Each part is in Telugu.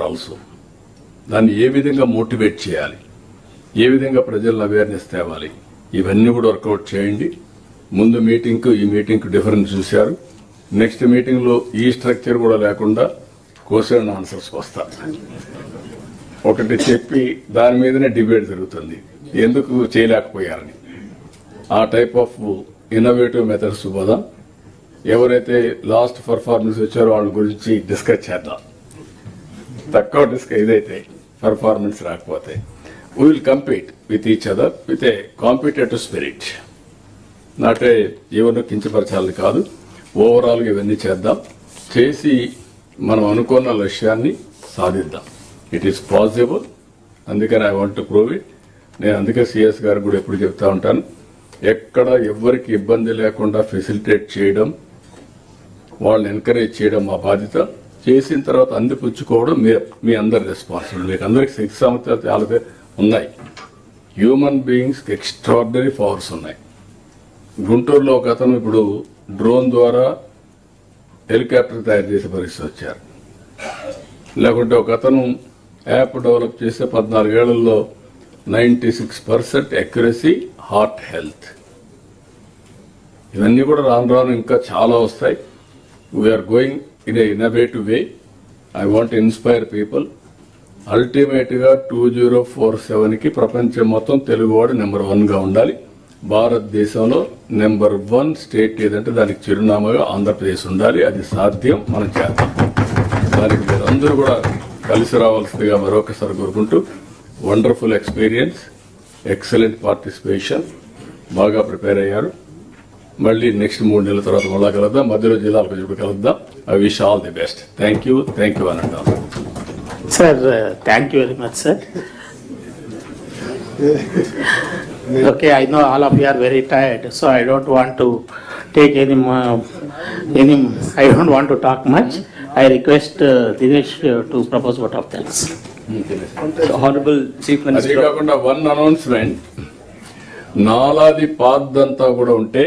ఆల్సో దాన్ని ఏ విధంగా మోటివేట్ చేయాలి? ఏ విధంగా ప్రజలను అవేర్నెస్ తేవాలి? ఇవన్నీ కూడా వర్కౌట్ చేయండి. ముందు మీటింగ్కు ఈ మీటింగ్కు డిఫరెన్స్ చూశారు. నెక్స్ట్ మీటింగ్లో ఈ స్ట్రక్చర్ కూడా లేకుండా క్వశ్చన్ ఆన్సర్స్ వస్తా ఒకటి చెప్పి దాని మీదనే డిబేట్ జరుగుతుంది. ఎందుకు చేయలేకపోయారని. ఆ టైప్ ఆఫ్ ఇన్నోవేటివ్ మెథడ్స్ పోదాం ఎవరైతే లాస్ట్ పర్ఫార్మెన్స్ వచ్చారో వాళ్ళ గురించి డిస్కస్ చేద్దాం. తక్కువ డిస్క్ ఇదైతే పర్ఫార్మెన్స్ రాకపోతే we will compete with each other with a competitive spirit నాటే ఎవరిని కించపరచాలని కాదు ఓవరాల్గా ఇవన్నీ చేద్దాం. చేసి మనం అనుకున్న లక్ష్యాన్ని సాధిద్దాం. ఇట్ ఈస్ పాసిబుల్ అందుకని I want to prove it నేను అందుకే సిఎస్ గారు కూడా ఎప్పుడు చెప్తా ఉంటాను ఎక్కడ ఎవ్వరికి ఇబ్బంది లేకుండా ఫెసిలిటేట్ చేయడం వాళ్ళని ఎంకరేజ్ చేయడం మా బాధ్యత. చేసిన తర్వాత అందిపుచ్చుకోవడం మీ మీ అందరి రెస్పాన్సిబిలిటీ మీకు అందరికి శక్తి సామర్థ్యాలు చాలా ఉన్నాయి. హ్యూమన్ బీయింగ్స్ ఎక్స్ట్రాడినరీ పవర్స్ ఉన్నాయి. గుంటూరులో ఒక అతను ఇప్పుడు డ్రోన్ ద్వారా హెలికాప్టర్ తయారు చేసే పరిస్థితి వచ్చారు. లేకుంటే ఒక అతను యాప్ డెవలప్ చేసే పద్నాలుగేళ్ళలో ninety six percent accuracy heart health ఇవన్నీ కూడా రాను రాను ఇంకా చాలా వస్తాయి. We're going in a innovative way I want inspire people అల్టిమేట్గా టూ జీరో ఫోర్ సెవెన్కి ప్రపంచం మొత్తం తెలుగువాడు నెంబర్ వన్గా ఉండాలి. భారతదేశంలో నెంబర్ వన్ స్టేట్ ఏదంటే దానికి చిరునామాగా ఆంధ్రప్రదేశ్ ఉండాలి. అది సాధ్యం. మనం చేద్దాం. దానికి మీరందరూ కూడా కలిసి రావాల్సిందిగా మరొకసారి కోరుకుంటూ వండర్ఫుల్ ఎక్స్పీరియన్స్ ఎక్సలెంట్ పార్టిసిపేషన్ బాగా ప్రిపేర్ అయ్యారు. మళ్ళీ నెక్స్ట్ మూడు నెలల తర్వాత మళ్ళా కలుద్దాం. మధ్యలో జిల్లాలకు చుట్టూ కలుద్దాం. I wish all the best thank you thank you అని అంటాం sir thank you very much sir okay I know all of you very tired so I don't want to take any any I don't want to talk much I request Dinesh to propose vote of thanks honourable chief minister అది కాకుండా వన్ అనౌన్స్మెంట్ నాలాది పాద్దంతా కూడా ఉంటే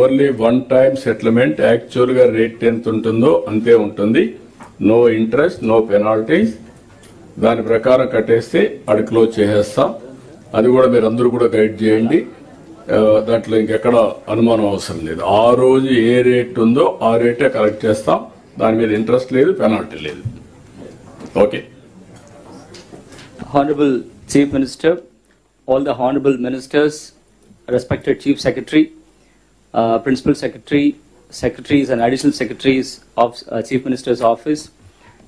ఓన్లీ వన్ టైం సెటిల్మెంట్ యాక్చువల్గా రేట్ ఎంత ఉంటుందో అంతే ఉంటుంది. నో ఇంట్రెస్ట్ నో పెనాల్టీస్ దాని ప్రకారం కట్టేస్తే అది క్లోజ్ చేసేస్తాం. అది కూడా మీరు అందరూ కూడా గైడ్ చేయండి. దాంట్లో ఇంకెక్కడ అనుమానం అవసరం లేదు. ఆ రోజు ఏ రేట్ ఉందో ఆ రేటే కలెక్ట్ చేస్తాం. దాని మీద ఇంట్రెస్ట్ లేదు పెనాల్టీ లేదు. Okay honourable chief minister all the honourable ministers respected chief secretary uh, Principal Secretary, Secretaries and Additional Secretaries of uh, Chief Minister's Office,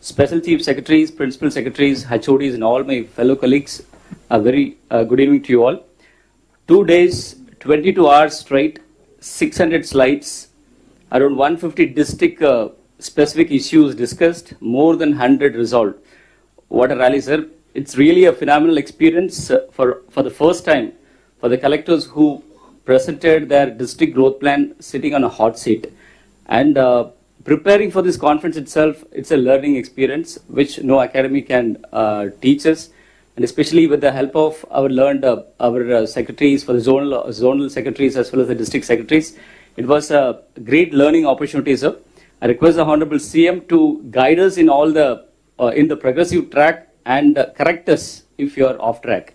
Special Chief Secretaries, Principal Secretaries, HODs and all my fellow colleagues, a very uh, good evening to you all. Two days, 22 hours straight, 600 slides, around 150 district uh, specific issues discussed, more than 100 resolved. What a rally, sir. It's really a phenomenal experience uh, for, for the first time for the collectors who presented their district growth plan sitting on a hot seat. And uh, preparing for this conference itself, it's a learning experience which no academy can uh, teach us. And especially with the help of our learned, uh, our uh, secretaries for the zonal, zonal secretaries as well as the district secretaries, it was a great learning opportunity, sir. I request the Honorable CM to guide us in all the, uh, in the progressive track and uh, correct us if you are off track.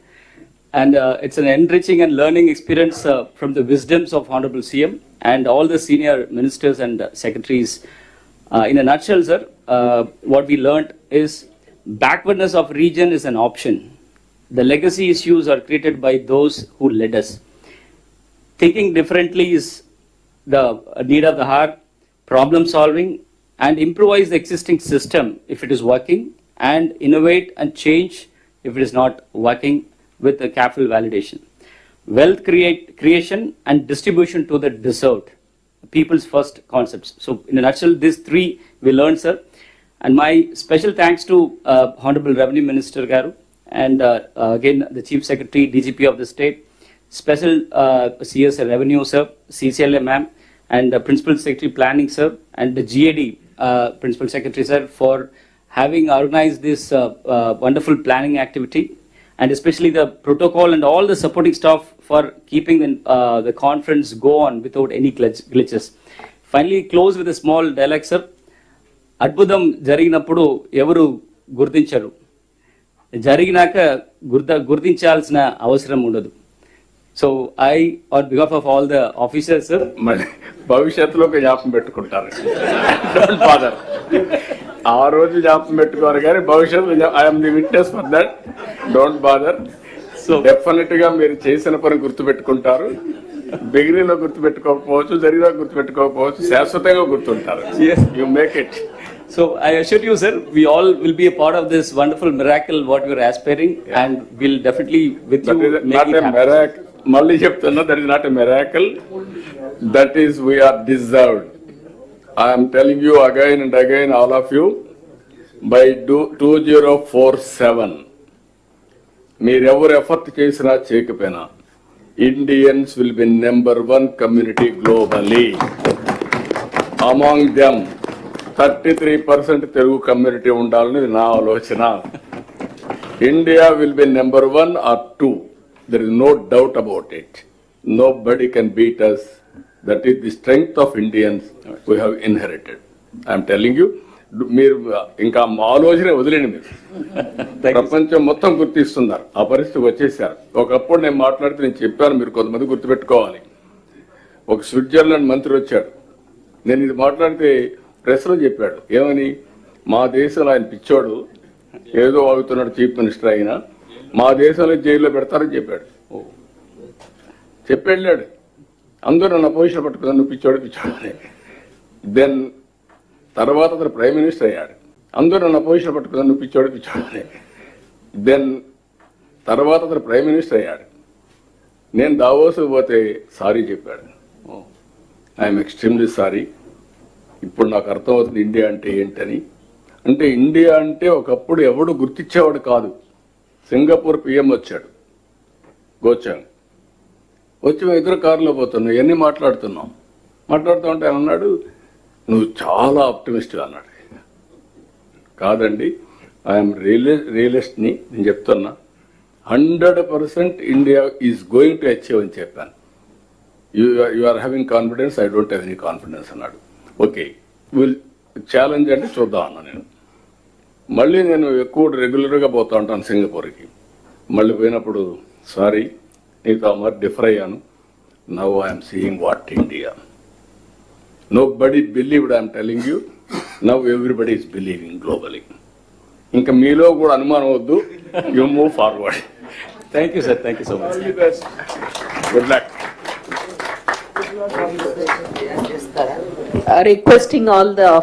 And uh, it's an enriching and learning experience uh, from the wisdoms of Honorable CM and all the senior ministers and uh, secretaries. Uh, in a nutshell, sir, uh, what we learned is backwardness of region is an option. The legacy issues are created by those who led us. Thinking differently is the need of the hour, problem solving, and improvise the existing system if it is working, and innovate and change if it is not working with the careful validation. Wealth create, creation and distribution to the deserved, people's first concepts. So, in a nutshell, these three we learned, sir. And my special thanks to uh, Honorable Revenue Minister Garu and uh, uh, again the Chief Secretary, DGP of the state, Special uh, CS Revenue Sir, CCLA Ma'am, and Principal Secretary Planning Sir, and the GAD uh, Principal Secretary Sir for having organized this wonderful planning activity, and especially the protocol and all the supporting staff for keeping the, uh, the conference go on without any glitch- glitches. Finally, close with a small dialogue, sir. అద్భుతం జరిగినప్పుడు ఎవరు గుర్తించరు జరిగినాక గుర్త గుర్తించాల్సిన అవసరం ఉండదు so I on behalf of all the officers భవిష్యత్తులో ఒక జ్ఞాపకం పెట్టుకుంటారు ఆ రోజు జ్ఞాపకం పెట్టుకోరు కానీ భవిష్యత్తులో I'm the witness for that don't bother so డెఫినెట్గా మీరు చేసిన పని గుర్తు పెట్టుకుంటారు బిగినింగ్లో గుర్తు పెట్టుకోకపోవచ్చు జరిగిన గుర్తు పెట్టుకోకపోవచ్చు శాశ్వతంగా గుర్తుంటారు. You make it So I assure you, sir, we all will be a part of this wonderful miracle what we are aspiring, and we'll definitely with that you is make not it a happen. మెరాక్ మళ్ళీ చెప్తున్నా that is not a miracle that is we're deserved I'm telling you again and again all of you by two zero four seven మీరెవరు ఎఫర్ట్ చేసినా చేయకపోయినా Indians will be number one community globally among them thirty three percent Telugu community ఉండాలని నా ఆలోచన India will be number one or two. There is no doubt about it. Nobody can beat us. That is the strength of Indians we have inherited. I am telling you, మీరు ఇంకా మా ఆలోచన వదిలేండి మీరు. ప్రపంచం మొత్తం గుర్తిస్తున్నారు. ఆ పరిస్థితి వచ్చేసారు. ఒకప్పుడు నేను మాట్లాడితే నేను చెప్పాను మీరు కొంతమంది గుర్తుపెట్టుకోవాలి. ఒక స్విట్జర్లాండ్ మంత్రి వచ్చాడు. నేను ఇది మాట్లాడితే ప్రెస్లో చెప్పాడు. ఏమని? మా దేశంలో ఆయన పిచ్చోడు ఏదో వాగుతున్నాడు చీఫ్ మినిస్టర్ అయినా మా దేశంలో జైల్లో పెడతారని చెప్పాడు. చెప్పి వెళ్ళాడు. అందరూ నన్ను పొజిషన్ పట్టుకున్నాను పిచ్చోడు పిచ్చోడు అని దెన్ తర్వాత అతను ప్రైమ్ మినిస్టర్ అయ్యాడు. అందరూ నన్ను పొజిషన్ పట్టుకున్నాను పిచ్చోడు పిచ్చోడు అని దెన్ తర్వాత అతను ప్రైమ్ మినిస్టర్ అయ్యాడు. నేను దావోసు పోతే సారీ చెప్పాడు. ఐఎమ్ ఎక్స్ట్రీమ్లీ సారీ ఇప్పుడు నాకు అర్థమవుతుంది ఇండియా అంటే ఏంటని. అంటే ఇండియా అంటే ఒకప్పుడు ఎవడు గుర్తించేవాడు కాదు. సింగపూర్ పిఎం వచ్చాడు. గోచాంగ్. వచ్చి మేము ఇద్దరు కారులో పోతున్నాం. ఇవన్నీ మాట్లాడుతున్నాం. మాట్లాడుతూ ఉంటే ఆయన అన్నాడు నువ్వు చాలా ఆప్టిమిస్ట్ అన్నాడు. కాదండి ఐఎమ్ రియలి రియలిస్ట్ని నేను చెప్తున్నా. Hundred percent India is going to achieve అని చెప్పాను. You you are having confidence I don't have any confidence అన్నాడు. ఓకే విల్ ఛాలెంజ్ అంటే చూద్దాం అన్నా నేను. మళ్ళీ నేను ఎక్కువ రెగ్యులర్గా పోతా ఉంటాను సింగపూర్కి. మళ్ళీ పోయినప్పుడు సారీ నీతో మరి డిఫర్ అయ్యాను now I'm seeing what India nobody believed I'm telling you now everybody is believing globally ఇంకా మీలో కూడా అనుమానం వద్దు you move forward Thank you, sir. Thank you so much. Good luck Uh, requesting all the officers